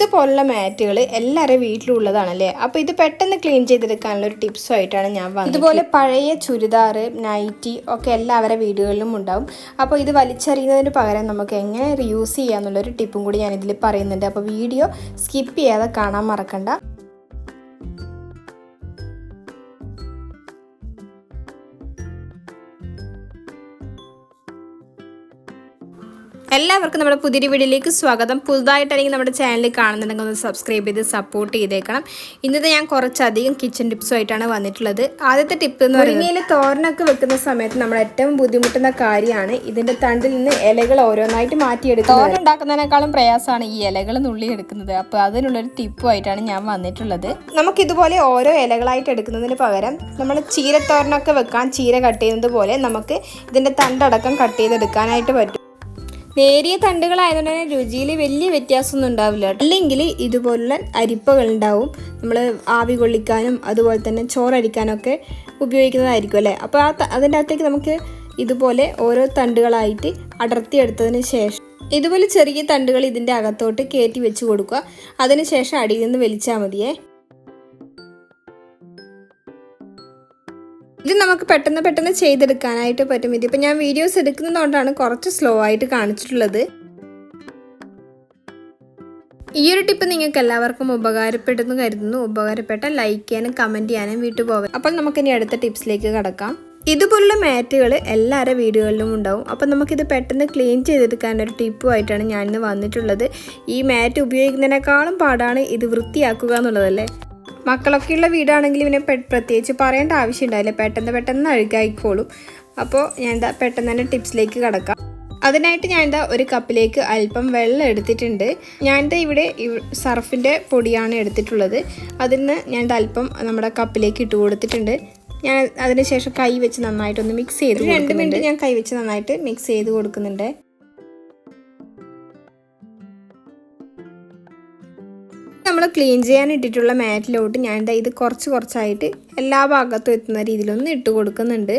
ഇതുപോലുള്ള മാറ്റുകൾ എല്ലാവരും വീട്ടിലുള്ളതാണല്ലേ അപ്പോൾ ഇത് പെട്ടെന്ന് ക്ലീൻ ചെയ്തെടുക്കാനുള്ള ഒരു ടിപ്സും ആയിട്ടാണ് ഞാൻ വന്നത്. ഇതുപോലെ പഴയ ചുരിദാർ നൈറ്റി ഒക്കെ എല്ലാവരുടെ വീടുകളിലും ഉണ്ടാവും. അപ്പോൾ ഇത് വലിച്ചെറിയുന്നതിന് പകരം നമുക്ക് എങ്ങനെ റീയൂസ് ചെയ്യാന്നുള്ളൊരു ടിപ്പും കൂടി ഞാൻ ഇതിൽ പറയുന്നുണ്ട്. അപ്പോൾ വീഡിയോ സ്കിപ്പ് ചെയ്യാതെ കാണാൻ മറക്കണ്ട. എല്ലാവർക്കും നമ്മുടെ പുതിയൊരു വീഡിയോയിലേക്ക് സ്വാഗതം. പുതുതായിട്ടാണെങ്കിൽ നമ്മുടെ ചാനൽ കാണുന്നുണ്ടെങ്കിൽ ഒന്ന് സബ്സ്ക്രൈബ് ചെയ്ത് സപ്പോർട്ട് ചെയ്തേക്കണം. ഇന്നത്തെ ഞാൻ കുറച്ചധികം കിച്ചൺ ടിപ്സുമായിട്ടാണ് വന്നിട്ടുള്ളത്. ആദ്യത്തെ ടിപ്പ് എന്ന് പറയുന്നത് തോരനൊക്കെ വെക്കുന്ന സമയത്ത് നമ്മൾ ഏറ്റവും ബുദ്ധിമുട്ടുന്ന കാര്യമാണ് ഇതിന്റെ തണ്ടിൽ നിന്ന് ഇലകൾ ഓരോന്നായിട്ട് മാറ്റിയെടുക്കുക തോരൻ ഉണ്ടാക്കുന്നതിനേക്കാളും പ്രയാസമാണ് ഈ ഇലകൾ നുള്ളി എടുക്കുന്നത്. അപ്പോൾ അതിനുള്ളൊരു ടിപ്പുമായിട്ടാണ് ഞാൻ വന്നിട്ടുള്ളത്. നമുക്കിതുപോലെ ഓരോ ഇലകളായിട്ട് എടുക്കുന്നതിന് പകരം നമ്മൾ ചീരത്തോരനൊക്കെ വെക്കാൻ ചീര കട്ട് ചെയ്യുന്നത് പോലെ നമുക്ക് ഇതിന്റെ തണ്ടടക്കം കട്ട് ചെയ്തെടുക്കാനായിട്ട് പറ്റും. നേരിയ തണ്ടുകളായതുകൊണ്ട് തന്നെ രുചിയിൽ വലിയ വ്യത്യാസമൊന്നും ഉണ്ടാവില്ല. അല്ലെങ്കിൽ ഇതുപോലുള്ള അരിപ്പകൾ ഉണ്ടാവും നമ്മൾ ആവി കൊള്ളിക്കാനും അതുപോലെ തന്നെ ചോറരിക്കാനൊക്കെ ഉപയോഗിക്കുന്നതായിരിക്കും അല്ലേ? അപ്പോൾ ആ അതിന്റെ അകത്തേക്ക് നമുക്ക് ഇതുപോലെ ഓരോ തണ്ടുകളായിട്ട് അടർത്തിയെടുത്തതിന് ശേഷം ഇതുപോലെ ചെറിയ തണ്ടുകൾ ഇതിന്റെ അകത്തോട്ട് കയറ്റി വെച്ച് കൊടുക്കുക. അതിനുശേഷം അടിയിൽ നിന്ന് വലിച്ചാൽ മതിയേ. ഇത് നമുക്ക് പെട്ടെന്ന് പെട്ടെന്ന് ചെയ്തെടുക്കാനായിട്ട് പറ്റും. ഇതിപ്പോൾ ഞാൻ വീഡിയോസ് എടുക്കുന്നതുകൊണ്ടാണ് കുറച്ച് സ്ലോ ആയിട്ട് കാണിച്ചിട്ടുള്ളത്. ഈ ഒരു ടിപ്പ് നിങ്ങൾക്ക് എല്ലാവർക്കും ഉപകാരപ്പെടുന്നു കരുതുന്നു. ഉപകാരപ്പെട്ട ലൈക്ക് ചെയ്യാനും കമന്റ് ചെയ്യാനും വീട്ടു പോകാം അപ്പോൾ നമുക്കിനി അടുത്ത ടിപ്സിലേക്ക് കടക്കാം. ഇതുപോലുള്ള മാറ്റുകൾ എല്ലാവരുടെ വീടുകളിലും ഉണ്ടാവും. അപ്പം നമുക്കിത് പെട്ടെന്ന് ക്ലീൻ ചെയ്തെടുക്കാൻ ഒരു ടിപ്പുമായിട്ടാണ് ഞാനിന്ന് വന്നിട്ടുള്ളത്. ഈ മാറ്റ് ഉപയോഗിക്കുന്നതിനേക്കാളും പാടാണ് ഇത് വൃത്തിയാക്കുക എന്നുള്ളതല്ലേ മക്കളൊക്കെയുള്ള വീടാണെങ്കിൽ ഇവനെ പെ- പ്രത്യേകിച്ച് പറയേണ്ട ആവശ്യം ഉണ്ടാവില്ല പെട്ടെന്ന് പെട്ടെന്ന് അഴുകായിക്കോളും. അപ്പോൾ ഞാൻ എന്താ പെട്ടെന്ന് തന്നെ ടിപ്സിലേക്ക് കടക്കാം. അതിനായിട്ട് ഞാൻ എന്താ ഒരു കപ്പിലേക്ക് അല്പം വെള്ളം എടുത്തിട്ടുണ്ട്. ഞാൻ എന്താ ഇവിടെ ഇവ- സർഫിന്റെ പൊടിയാണ് എടുത്തിട്ടുള്ളത്. അതിന് ഞാൻ അല്പം നമ്മുടെ കപ്പിലേക്ക് ഇട്ട് കൊടുത്തിട്ടുണ്ട്. ഞാൻ അതിനുശേഷം കൈ വെച്ച് നന്നായിട്ടൊന്ന് മിക്സ് ചെയ്ത് രണ്ട് മിനിറ്റ് ഞാൻ കൈ വെച്ച് നന്നായിട്ട് മിക്സ് ചെയ്ത് കൊടുക്കുന്നുണ്ട്. നമ്മൾ ക്ലീൻ ചെയ്യാൻ ഇട്ടിട്ടുള്ള മാറ്റിലോട്ട് ഞാൻ ഇത് കുറച്ച് കുറച്ചായിട്ട് എല്ലാ ഭാഗത്തും എത്തുന്ന രീതിയിലൊന്ന് ഇട്ട് കൊടുക്കുന്നുണ്ട്.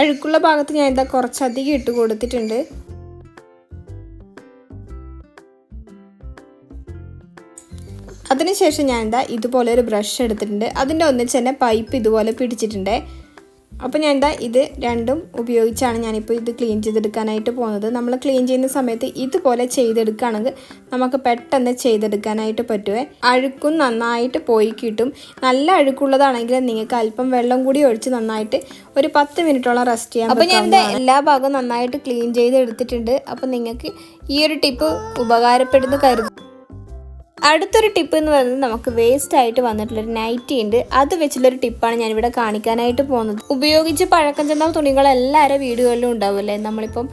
അഴുക്കുള്ള ഭാഗത്ത് ഞാൻ ഇതാ കുറച്ചധികം ഇട്ട് കൊടുത്തിട്ടുണ്ട്. അതിനുശേഷം ഞാൻ എന്താ ഇതുപോലെ ഒരു ബ്രഷ് എടുത്തിട്ടുണ്ട്. അതിന്റെ ഒന്നിച്ച് തന്നെ പൈപ്പ് ഇതുപോലെ പിടിച്ചിട്ടുണ്ട്. അപ്പോൾ ഞാൻ എന്താ ഇത് രണ്ടും ഉപയോഗിച്ചാണ് ഞാനിപ്പോൾ ഇത് ക്ലീൻ ചെയ്തെടുക്കാനായിട്ട് പോകുന്നത്. നമ്മൾ ക്ലീൻ ചെയ്യുന്ന സമയത്ത് ഇതുപോലെ ചെയ്തെടുക്കുകയാണെങ്കിൽ നമുക്ക് പെട്ടെന്ന് ചെയ്തെടുക്കാനായിട്ട് പറ്റുമേ അഴുക്കും നന്നായിട്ട് പോയി കിട്ടും. നല്ല അഴുക്കുള്ളതാണെങ്കിൽ നിങ്ങൾക്ക് അല്പം വെള്ളം കൂടി ഒഴിച്ച് നന്നായിട്ട് ഒരു പത്ത് മിനിറ്റോളം റെസ്റ്റ് ചെയ്യാം അപ്പോൾ ഞാൻ എന്താ എല്ലാ ഭാഗവും നന്നായിട്ട് ക്ലീൻ ചെയ്ത് എടുത്തിട്ടുണ്ട് അപ്പോൾ നിങ്ങൾക്ക് ഈ ഒരു ടിപ്പ് ഉപകാരപ്പെടുന്നു കരുതുന്നു. അടുത്തൊരു ടിപ്പ് എന്ന് പറയുന്നത് നമുക്ക് വേസ്റ്റ് ആയിട്ട് വന്നിട്ടുള്ളൊരു നൈറ്റി ഉണ്ട്. അത് വെച്ചുള്ളൊരു ടിപ്പാണ് ഞാനിവിടെ കാണിക്കാനായിട്ട് പോകുന്നത്. ഉപയോഗിച്ച് പഴക്കം ചെന്ന തുണികൾ എല്ലാവരും വീടുകളിലും ഉണ്ടാവില്ലേ നമ്മളിപ്പം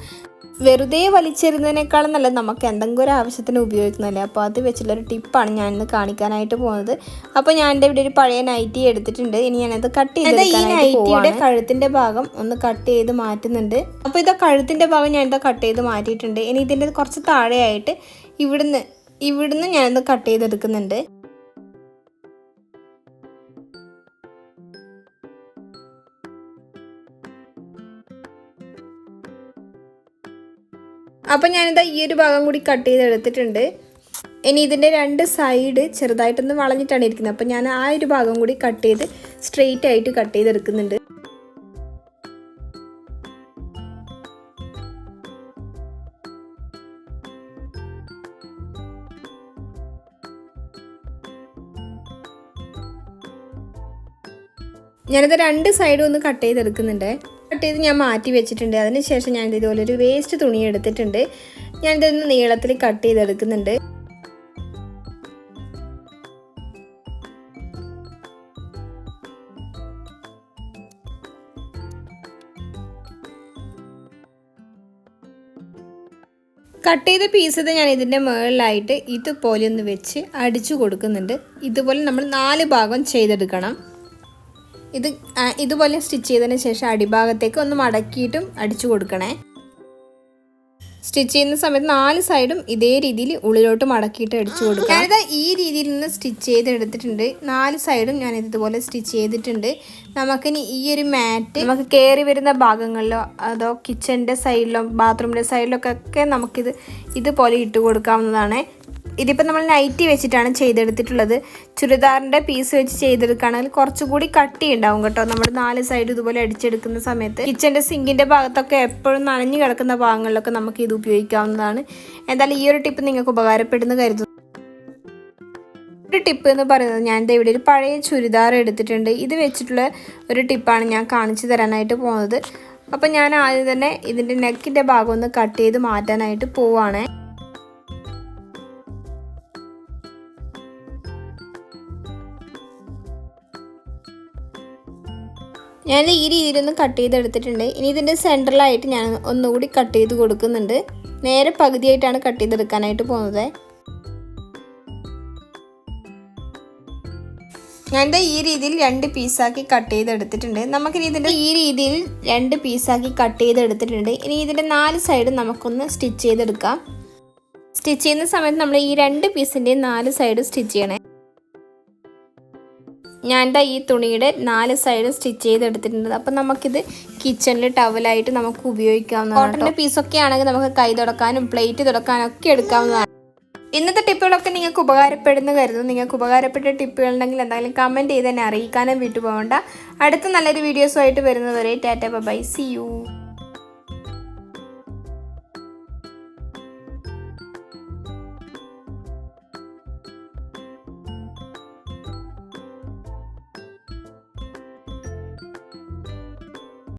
വെറുതെ വലിച്ചെറിയുന്നതിനേക്കാളും നല്ല നമുക്ക് എന്തെങ്കിലും ഒരു ആവശ്യത്തിന് ഉപയോഗിക്കുന്നതല്ലേ അപ്പോൾ അത് വെച്ചുള്ളൊരു ടിപ്പാണ് ഞാനിന്ന് കാണിക്കാനായിട്ട് പോകുന്നത്. അപ്പോൾ ഞാൻ എന്റെ ഇവിടെ ഒരു പഴയ നൈറ്റി എടുത്തിട്ടുണ്ട്. ഇനി ഞാനത് കട്ട് ചെയ്ത് ഈ നൈറ്റിയുടെ കഴുത്തിന്റെ ഭാഗം ഒന്ന് കട്ട് ചെയ്ത് മാറ്റുന്നുണ്ട്. അപ്പോൾ ഇതാ കഴുത്തിന്റെ ഭാഗം ഞാൻ ഇതാ കട്ട് ചെയ്ത് മാറ്റിയിട്ടുണ്ട്. ഇനി ഇതിന്റെ കുറച്ച് താഴെയായിട്ട് ഇവിടുന്ന് ഇവിടുന്ന് ഞാനത് കട്ട് ചെയ്തെടുക്കുന്നുണ്ട്. അപ്പം ഞാനിതാ ഈ ഒരു ഭാഗം കൂടി കട്ട് ചെയ്തെടുത്തിട്ടുണ്ട്. ഇനി ഇതിന്റെ രണ്ട് സൈഡ് ചെറുതായിട്ടൊന്ന് വളഞ്ഞിട്ടാണ് ഇരിക്കുന്നത്. അപ്പം ഞാൻ ആ ഒരു ഭാഗം കൂടി കട്ട് ചെയ്ത് സ്ട്രെയിറ്റ് ആയിട്ട് കട്ട് ചെയ്തെടുക്കുന്നുണ്ട്. ഞാനിത് രണ്ട് സൈഡും ഒന്ന് കട്ട് ചെയ്തെടുക്കുന്നുണ്ട്. കട്ട് ചെയ്ത് ഞാൻ മാറ്റി വെച്ചിട്ടുണ്ട്. അതിനുശേഷം ഞാൻ ഇതുപോലെ ഒരു വേസ്റ്റ് തുണി എടുത്തിട്ടുണ്ട്. ഞാനിതൊന്ന് നീളത്തിൽ കട്ട് ചെയ്തെടുക്കുന്നുണ്ട്. കട്ട് ചെയ്ത പീസ് ഞാൻ ഇതിന്റെ മുകളിലായിട്ട് ഇതുപോലെ ഒന്ന് വെച്ച് അടിച്ചു കൊടുക്കുന്നുണ്ട്. ഇതുപോലെ നമ്മൾ നാല് ഭാഗം ചെയ്തെടുക്കണം. ഇത് ഇതുപോലെ സ്റ്റിച്ച് ചെയ്തതിന് ശേഷം അടിഭാഗത്തേക്ക് ഒന്ന് മടക്കിയിട്ടും അടിച്ചു കൊടുക്കണേ. സ്റ്റിച്ച് ചെയ്യുന്ന സമയത്ത് നാല് സൈഡും ഇതേ രീതിയിൽ ഉള്ളിലോട്ട് മടക്കിയിട്ട് അടിച്ചു കൊടുക്കുക ഞാനിത് ഈ രീതിയിൽ നിന്ന് സ്റ്റിച്ച് ചെയ്തെടുത്തിട്ടുണ്ട്. നാല് സൈഡും ഞാൻ ഇതുപോലെ സ്റ്റിച്ച് ചെയ്തിട്ടുണ്ട്. നമുക്കിനി ഈ ഒരു മാറ്റ് നമുക്ക് കയറി വരുന്ന ഭാഗങ്ങളിലോ അതോ കിച്ചന്റെ സൈഡിലോ ബാത്റൂമിന്റെ സൈഡിലോ ഒക്കെ നമുക്കിത് ഇതുപോലെ ഇട്ട് കൊടുക്കാവുന്നതാണ്. ഇതിപ്പോൾ നമ്മൾ നൈറ്റി വെച്ചിട്ടാണ് ചെയ്തെടുത്തിട്ടുള്ളത്. ചുരിദാറിന്റെ പീസ് വെച്ച് ചെയ്തെടുക്കുകയാണെങ്കിൽ കുറച്ചുകൂടി കട്ടി ഉണ്ടാവും കേട്ടോ. നമ്മൾ നാല് സൈഡ് ഇതുപോലെ അടിച്ചെടുക്കുന്ന സമയത്ത്. കിച്ചന്റെ സിങ്കിന്റെ ഭാഗത്തൊക്കെ എപ്പോഴും നനഞ്ഞു കിടക്കുന്ന ഭാഗങ്ങളിലൊക്കെ നമുക്ക് ഇത് ഉപയോഗിക്കാവുന്നതാണ്. എന്തായാലും ഈ ഒരു ടിപ്പ് നിങ്ങൾക്ക് ഉപകാരപ്പെടുന്നു കരുതുന്നു. ഒരു ടിപ്പ് എന്ന് പറയുന്നത് ഞാൻ ഇവിടെ ഒരു പഴയ ചുരിദാർ എടുത്തിട്ടുണ്ട്. ഇത് വെച്ചിട്ടുള്ള ഒരു ടിപ്പാണ് ഞാൻ കാണിച്ചു തരാനായിട്ട് പോകുന്നത്. അപ്പം ഞാൻ ആദ്യം തന്നെ ഇതിന്റെ നെക്കിന്റെ ഭാഗം ഒന്ന് കട്ട് ചെയ്ത് മാറ്റാനായിട്ട് പോവാണ്. ഞാൻ ഈ രീതിയിലൊന്ന് കട്ട് ചെയ്തെടുത്തിട്ടുണ്ട്. ഇനി ഇതിന്റെ സെന്ററിലായിട്ട് ഞാൻ ഒന്നുകൂടി കട്ട് ചെയ്ത് കൊടുക്കുന്നുണ്ട്. നേരെ പകുതിയായിട്ടാണ് കട്ട് ചെയ്തെടുക്കാനായിട്ട് പോകുന്നത്. ദേ ഈ രീതിയിൽ രണ്ട് പീസാക്കി കട്ട് ചെയ്തെടുത്തിട്ടുണ്ട്. നമുക്കിനി ഇതിന്റെ ഈ രീതിയിൽ രണ്ട് പീസാക്കി കട്ട് ചെയ്തെടുത്തിട്ടുണ്ട്. ഇനി ഇതിന്റെ നാല് സൈഡ് നമുക്കൊന്ന് സ്റ്റിച്ച് ചെയ്തെടുക്കാം. സ്റ്റിച്ച് ചെയ്യുന്ന സമയത്ത് നമ്മൾ ഈ രണ്ട് പീസിന്റെയും നാല് സൈഡ് സ്റ്റിച്ച് ചെയ്യണേ. ഞാൻ ദാ ഈ തുണിയുടെ നാല് സൈഡും സ്റ്റിച്ച് ചെയ്തെടുത്തിട്ടുണ്ട് അപ്പം നമുക്കിത് കിച്ചണിൽ ടവലായിട്ട് നമുക്ക് ഉപയോഗിക്കാവുന്നതാണ് കോട്ടന്റെ പീസൊക്കെ ആണെങ്കിൽ നമുക്ക് കൈ തുടക്കാനും പ്ലേറ്റ് തുടക്കാനും ഒക്കെ എടുക്കാവുന്നതാണ്. ഇന്നത്തെ ടിപ്പുകളൊക്കെ നിങ്ങൾക്ക് ഉപകാരപ്പെടുന്നു കരുതുന്നു. നിങ്ങൾക്ക് ഉപകാരപ്പെട്ട ടിപ്പുകളുണ്ടെങ്കിൽ എന്തായാലും കമന്റ് ചെയ്ത് തന്നെ അറിയിക്കാനും വിട്ടുപോകണ്ട. അടുത്ത നല്ലൊരു വീഡിയോസുമായിട്ട് വരുന്നവരെ ടാറ്റ ബൈ സി യു